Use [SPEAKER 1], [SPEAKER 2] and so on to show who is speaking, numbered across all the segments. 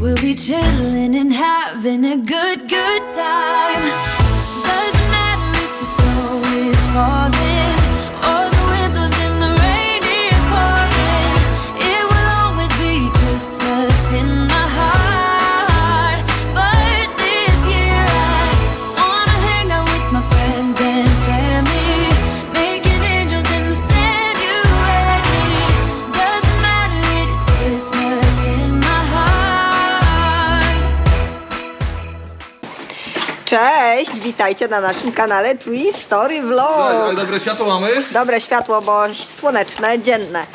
[SPEAKER 1] We'll be chilling and having a good, good time. Doesn't matter if the snow is falling
[SPEAKER 2] Cześć, witajcie na naszym kanale Twin Story Vlog.
[SPEAKER 3] Ale dobre światło mamy?
[SPEAKER 2] Dobre światło, bo słoneczne, dzienne.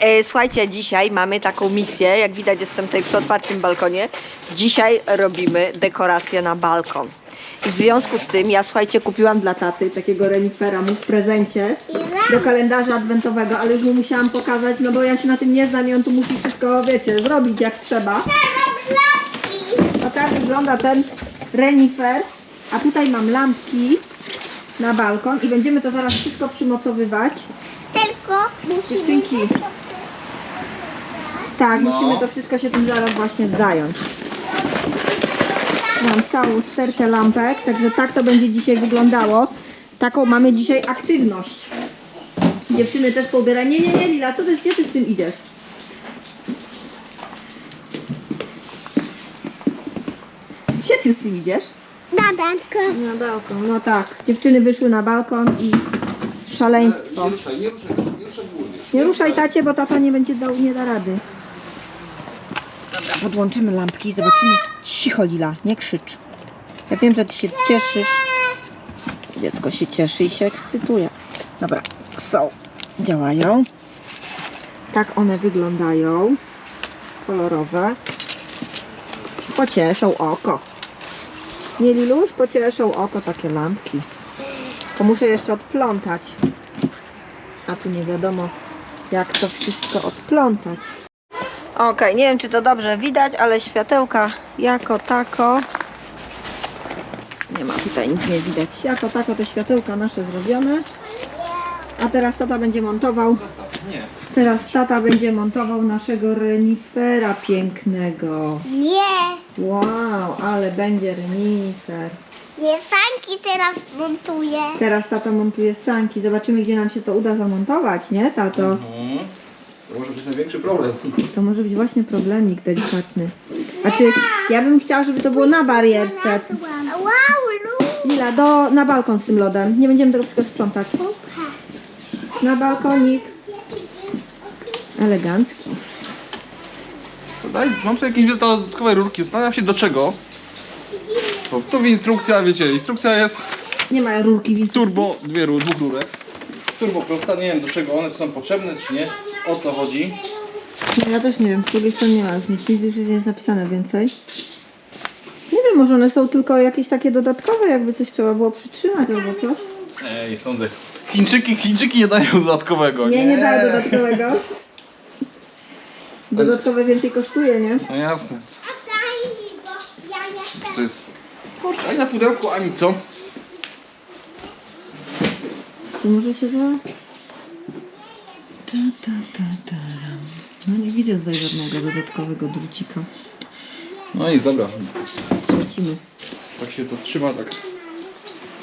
[SPEAKER 2] E, Słuchajcie, dzisiaj mamy taką misję. Jak widać, jestem tutaj przy otwartym balkonie. Dzisiaj robimy dekorację na balkon. I w związku z tym, ja słuchajcie, kupiłam dla taty takiego renifera mu w prezencie do kalendarza adwentowego, ale już mu musiałam pokazać, no bo ja się na tym nie znam i on tu musi wszystko, wiecie, zrobić jak trzeba. No tak wygląda ten renifer. A tutaj mam lampki na balkon i będziemy to zaraz wszystko przymocowywać.
[SPEAKER 4] Tylko musimy
[SPEAKER 2] Dziewczynki. Tak,
[SPEAKER 3] No.
[SPEAKER 2] musimy to wszystko się tym zaraz właśnie zająć. Mam całą stertę lampek, także tak to będzie dzisiaj wyglądało. Taką mamy dzisiaj aktywność. Dziewczyny też pobierają. Nie, nie, nie, Lila, co ty, gdzie ty z tym idziesz? Gdzie ty z tym idziesz?
[SPEAKER 4] Na balkon.
[SPEAKER 2] Na balkon, no tak. Dziewczyny wyszły na balkon i szaleństwo.
[SPEAKER 3] Nie ruszaj, nie ruszaj, nie ruszaj.
[SPEAKER 2] Nie ruszaj tacie, bo tata nie będzie dał, nie da rady. Dobra, podłączymy lampki i zobaczymy. Czy... Cicho Lila, nie krzycz. Ja wiem, że ty się cieszysz. Dziecko się cieszy i się ekscytuje. Dobra, są. Działają. Tak one wyglądają. Kolorowe. Pocieszą oko. Nie Liluś? Pocieszą oko takie lampki. To muszę jeszcze odplątać. A tu nie wiadomo, jak to wszystko odplątać. Okej, nie wiem czy to dobrze widać, ale światełka jako tako. Nie ma tutaj nic nie widać. Jako tako te światełka nasze zrobione. A teraz tata będzie montował.
[SPEAKER 3] Zostaw, nie.
[SPEAKER 2] Teraz tata będzie montował naszego renifera pięknego.
[SPEAKER 4] Nie,
[SPEAKER 2] Wow, ale będzie renifer.
[SPEAKER 4] nie sanki teraz montuję.
[SPEAKER 2] Teraz tata montuje sanki. Zobaczymy, gdzie nam się to uda zamontować, nie, tato?
[SPEAKER 3] Mhm. To może być największy problem.
[SPEAKER 2] To może być właśnie problemik delikatny. Znaczy, ja bym chciała, żeby to było na barierce.
[SPEAKER 4] Wow, lu.
[SPEAKER 2] Lila, do, na balkon z tym lodem. Nie będziemy tego wszystkiego sprzątać. Na balkonik. Elegancki.
[SPEAKER 3] Co daj? Mam tu jakieś dodatkowe rurki. Zastanawiam się do czego. Bo tu instrukcja, wiecie, instrukcja jest
[SPEAKER 2] Nie ma rurki w instrukcji.
[SPEAKER 3] turbo, dwie rur, dwóch rurek. Turbo prosta, nie wiem do czego one są potrzebne, czy nie. O co chodzi.
[SPEAKER 2] No, ja też nie wiem, z drugiej strony nie ma już nic, nic już nie jest napisane więcej. Nie wiem, może one są tylko jakieś takie dodatkowe, jakby coś trzeba było przytrzymać albo coś.
[SPEAKER 3] Ej, sądzę. Chińczyki, Chińczyki nie dają dodatkowego,
[SPEAKER 2] Nie, nie daję dodatkowego. Dodatkowe więcej kosztuje, nie?
[SPEAKER 3] No jasne.
[SPEAKER 4] A daj mi, bo ja nie chcę.
[SPEAKER 3] To jest... Kurczę, ani na pudełku, ani co?
[SPEAKER 2] To może się to... Ta, ta, ta, ta. No nie widzę tutaj żadnego dodatkowego drucika.
[SPEAKER 3] No jest dobra.
[SPEAKER 2] Lecimy.
[SPEAKER 3] Tak się to trzyma, tak.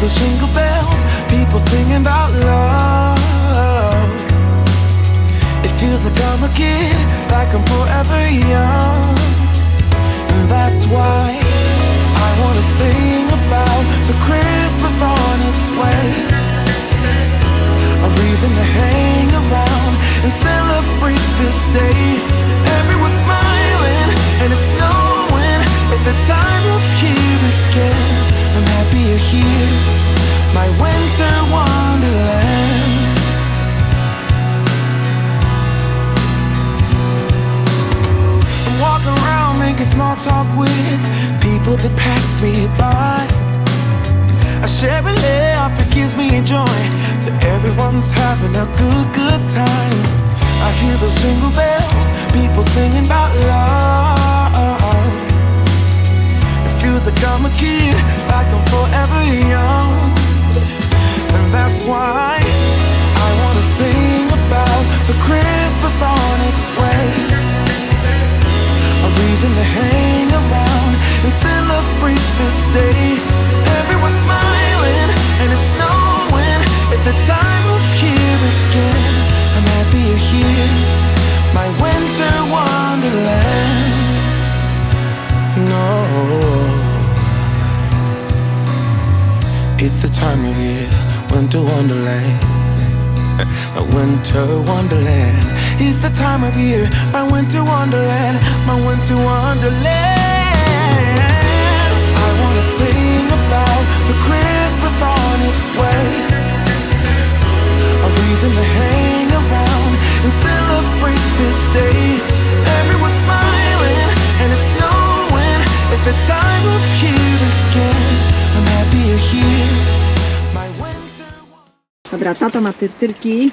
[SPEAKER 5] Those jingle bells, people singing about love. It feels like I'm a kid, like I'm forever young. And that's why I wanna sing about the Christmas on its way a reason to hang around and celebrate this day. I'm happy you're here, my winter wonderland. I'm walking around making small talk with people that pass me by. I share a laugh, it gives me joy that everyone's having a good, good time. I hear those jingle bells, people singing about love. Feels like I'm a kid, like I'm forever young. And that's why I wanna sing about the Christmas on its way. A reason to hang around and celebrate this day. Everyone's smiling and it's snowing. It's the time time of year, winter wonderland. My winter wonderland is the time of year. My winter wonderland, my winter wonderland. I wanna sing about the Christmas on its way. A reason to hang around and celebrate this day. Everyone's smiling and it's snowing. It's the time of year
[SPEAKER 2] Dobra, tata ma tyrtyrki.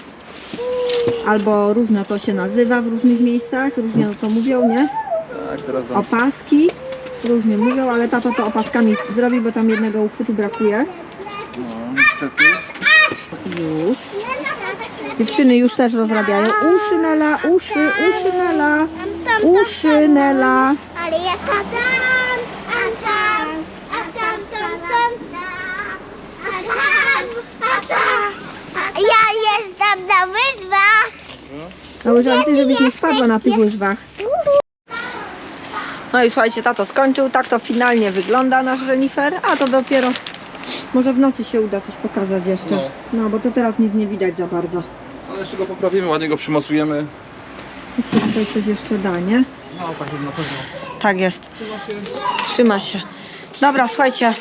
[SPEAKER 2] Albo różne to się nazywa w różnych miejscach, różnie to mówią, nie?
[SPEAKER 3] Tak, teraz.
[SPEAKER 2] Opaski, różnie mówią, ale tato to opaskami zrobi, bo tam jednego uchwytu brakuje.
[SPEAKER 3] No, niestety.
[SPEAKER 2] Już. Dziewczyny już też rozrabiają. Uszy Nela, uszy, uszy Nela, uszy Nela.
[SPEAKER 4] Ale ja tam, a tam, a tam, tam, tam, a tam, a tam. Ja jestem na wyzwach.
[SPEAKER 2] Na łyżwance, żebyś nie spadła na tych łyżwach. No i słuchajcie, tato skończył. Tak to finalnie wygląda nasz renifer. A to dopiero może w nocy się uda coś pokazać jeszcze.
[SPEAKER 3] No.
[SPEAKER 2] No, bo to teraz nic nie widać za bardzo.
[SPEAKER 3] Ale jeszcze go poprawimy, ładnie go przymocujemy.
[SPEAKER 2] Jak się tutaj coś jeszcze da, nie?
[SPEAKER 3] No, tak, na pewno.
[SPEAKER 2] Tak jest.
[SPEAKER 3] Trzyma się.
[SPEAKER 2] Trzyma się. Dobra, słuchajcie.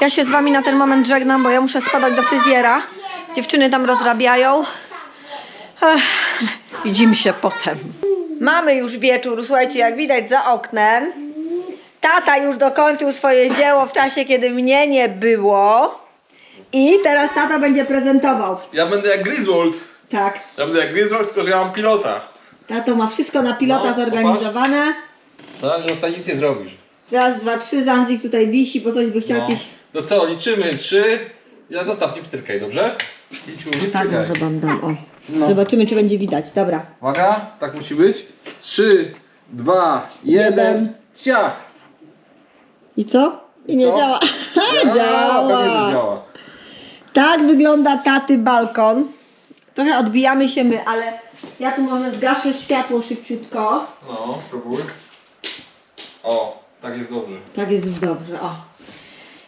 [SPEAKER 2] Ja się z wami na ten moment żegnam, bo ja muszę spadać do fryzjera. Dziewczyny tam rozrabiają. Ech, widzimy się potem. Mamy już wieczór, słuchajcie, jak widać za oknem. Tata już dokończył swoje dzieło w czasie, kiedy mnie nie było. I teraz tata będzie prezentował.
[SPEAKER 3] Ja będę jak Griswold.
[SPEAKER 2] Tak.
[SPEAKER 3] Ja będę jak Griswold, tylko że ja mam pilota.
[SPEAKER 2] Tato ma wszystko na pilota
[SPEAKER 3] No,
[SPEAKER 2] zorganizowane.
[SPEAKER 3] No, nie zostań nic nie zrobisz.
[SPEAKER 2] Raz, dwa, trzy, Zanzik tutaj wisi, bo coś by chciał
[SPEAKER 3] No.
[SPEAKER 2] jakieś...
[SPEAKER 3] To co, liczymy? Trzy. Ja zostaw nie pstrykaj, dobrze? Liciu, nie
[SPEAKER 2] Tak, może wam dam, o.
[SPEAKER 3] No.
[SPEAKER 2] Zobaczymy, czy będzie widać. Dobra.
[SPEAKER 3] Uwaga, tak musi być. Trzy, dwa, jeden.
[SPEAKER 2] Jeden.
[SPEAKER 3] Ciach!
[SPEAKER 2] I co? I nie
[SPEAKER 3] Co?
[SPEAKER 2] działa.
[SPEAKER 3] pewnie, że
[SPEAKER 2] działa.
[SPEAKER 3] działa.
[SPEAKER 2] Tak wygląda taty balkon. Trochę odbijamy się my, ale ja tu może zgaszę światło szybciutko.
[SPEAKER 3] No, spróbuj. O, tak jest dobrze.
[SPEAKER 2] Tak jest już dobrze, o.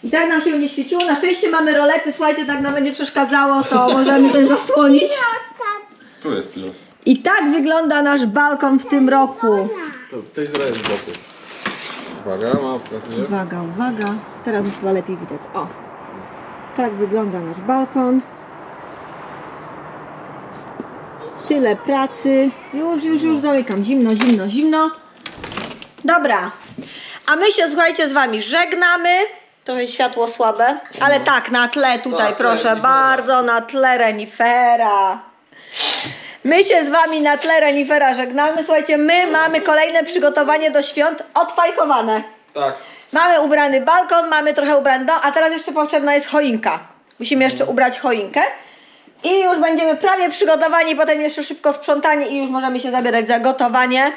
[SPEAKER 2] I tak nam się będzie świeciło. Na szczęście mamy rolety, słuchajcie, tak nam będzie przeszkadzało, to możemy coś zasłonić.
[SPEAKER 3] Tu jest pilot.
[SPEAKER 2] I tak wygląda nasz balkon w tym roku.
[SPEAKER 3] To tej zrobię z boku. Uwaga, mam pokazuję.
[SPEAKER 2] Uwaga, uwaga. Teraz już chyba lepiej widać. O. Tak wygląda nasz balkon. Tyle pracy. Już, już, już zamykam. Zimno, zimno, zimno. Dobra. A my się, słuchajcie, z Wami żegnamy. Trochę światło słabe, ale tak, na tle tutaj,
[SPEAKER 3] Tak,
[SPEAKER 2] proszę
[SPEAKER 3] renifera.
[SPEAKER 2] bardzo, na tle renifera. My się z Wami na tle renifera żegnamy. Słuchajcie, my mamy kolejne przygotowanie do świąt odfajkowane.
[SPEAKER 3] Tak.
[SPEAKER 2] Mamy ubrany balkon, mamy trochę ubrany dom, a teraz jeszcze potrzebna jest choinka. Musimy jeszcze ubrać choinkę. I już będziemy prawie przygotowani, potem jeszcze szybko sprzątanie i już możemy się zabierać za gotowanie.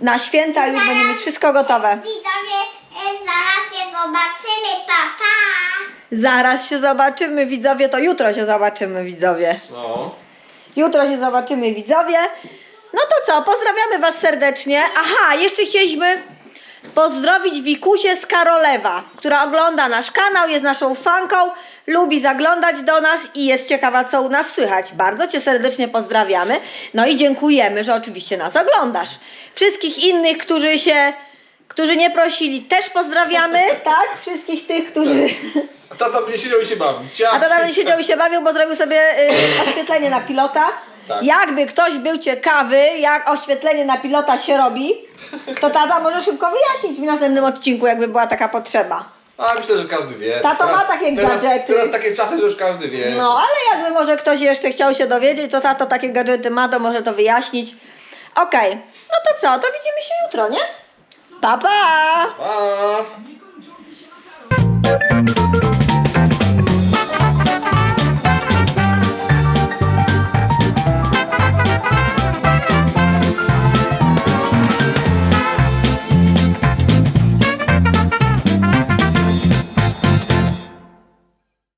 [SPEAKER 2] Na święta już będzie mieć wszystko gotowe.
[SPEAKER 4] Widzowie, e, zaraz się zobaczymy, papa.
[SPEAKER 2] Zaraz się zobaczymy widzowie, to jutro się zobaczymy widzowie.
[SPEAKER 3] No.
[SPEAKER 2] Jutro się zobaczymy widzowie. No to co, pozdrawiamy Was serdecznie. Aha, jeszcze chcieliśmy pozdrowić Wikusię z Karolewa, która ogląda nasz kanał, jest naszą fanką, lubi zaglądać do nas i jest ciekawa, co u nas słychać. Bardzo Cię serdecznie pozdrawiamy. No i dziękujemy, że oczywiście nas oglądasz. Wszystkich innych, którzy się, którzy nie prosili, też pozdrawiamy, tak? Wszystkich tych, którzy...
[SPEAKER 3] A tata będzie siedział i się bawił. Ciach.
[SPEAKER 2] A tata będzie siedział i się bawił, bo zrobił sobie y, oświetlenie na pilota.
[SPEAKER 3] Tak.
[SPEAKER 2] Jakby ktoś był ciekawy, jak oświetlenie na pilota się robi, to tata może szybko wyjaśnić w następnym odcinku, jakby była taka potrzeba.
[SPEAKER 3] A myślę, że każdy wie.
[SPEAKER 2] Tato ma takie
[SPEAKER 3] teraz,
[SPEAKER 2] gadżety.
[SPEAKER 3] Teraz takie czasy, że już każdy wie.
[SPEAKER 2] No, ale jakby może ktoś jeszcze chciał się dowiedzieć, to tato takie gadżety ma, to może to wyjaśnić. Okej, no to co, to widzimy się jutro, nie? 爸
[SPEAKER 3] 爸。